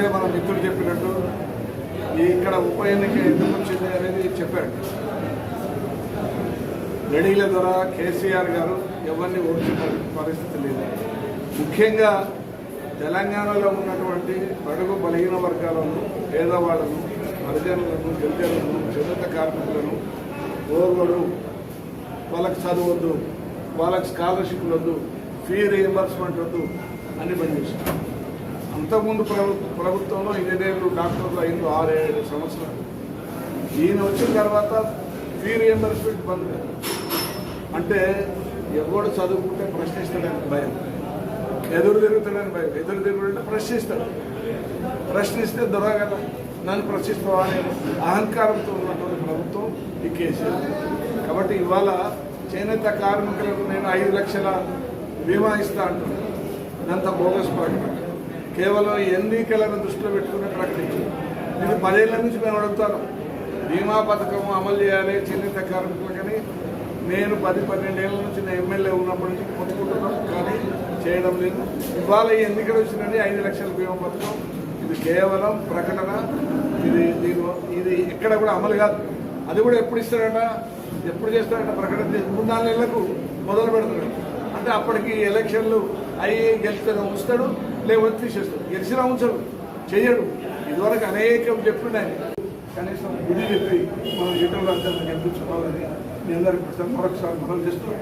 ఇప్పుడే మన మిత్రుడు చెప్పినట్టు ఇక్కడ ఉప ఎన్నిక ఎందుకు వచ్చింది అనేది చెప్పాడు. రెడీల ద్వారా కేసీఆర్ గారు ఎవరిని ఓడించిన పరిస్థితి లేదు. ముఖ్యంగా తెలంగాణలో ఉన్నటువంటి బడుగు బలహీన వర్గాలను పేదవాళ్ళను హరిజనులను గిరిజనులను చేనేత కార్మికులను ఓర్వలు వాళ్ళకి చదవద్దు వాళ్ళకి స్కాలర్షిప్లు వద్దు ఫీ రీఎంబర్స్మెంట్ వద్దు అని పనిచేస్తారు అంతకుముందు ప్రభు ప్రభుత్వంలో ఇంజనీర్లు డాక్టర్లు ఐదు ఆరు ఏడు సంవత్సరాలు. ఈయన వచ్చిన తర్వాత ఫీ రియంబర్స్మెంట్ బంద్. అంటే ఎవడు చదువుకుంటే ప్రశ్నిస్తాడని భయం. ఎదురు తిరుగుతాడని భయం. ఎదురు తిరుగుతుంటే ప్రశ్నిస్తాడు. ప్రశ్నిస్తే దొర నన్ను ప్రశ్నిస్తావా అనే అహంకారంతో ఉన్నటువంటి ప్రభుత్వం ఈ కేసీఆర్ కాబట్టి ఇవాళ చేనేత కార్మికులకు నేను ఐదు లక్షల బీమా ఇస్తా అంటున్నాను ఇదంతా బోగస్ ప్రకటన కేవలం ఎన్నికలను దృష్టిలో పెట్టుకుని ప్రకటించింది ఇది. పదేళ్ళ నుంచి మేము అడుగుతాను. బీమా పథకం అమలు చేయాలి చేనేత కార్మికులకని నేను పది పన్నెండేళ్ళ నుంచి నేను ఎమ్మెల్యే ఉన్నప్పటి నుంచి కొట్టుకుంటున్నాం కానీ చేయడం లేదు. ఇవాళ ఈ ఎన్నికలు వచ్చినది ఐదు లక్షల బీమా పథకం. ఇది కేవలం ప్రకటన. ఇది దీని ఇది ఎక్కడ కూడా అమలు కాదు. అది కూడా ఎప్పుడు ఇస్తాడట ఎప్పుడు చేస్తాడట ప్రకటన చేసి మూడు నాలుగు నెలలకు మొదలు పెడతాడు అంటే అప్పటికి ఎలక్షన్లు అయ్యి గెలిస్తే ఉంచుతాడు లేకపోతే తీసేస్తాడు. గెలిచినా ఉంచడు చెయ్యడు. ఇదివరకు అనేకం చెప్తున్నాయి కనీసం గుడి చెప్పి మనం ఇతరులు అందరినీ గెలిపించుకోవాలని మీ అందరికీ మరొకసారి మనం చేస్తున్నాం.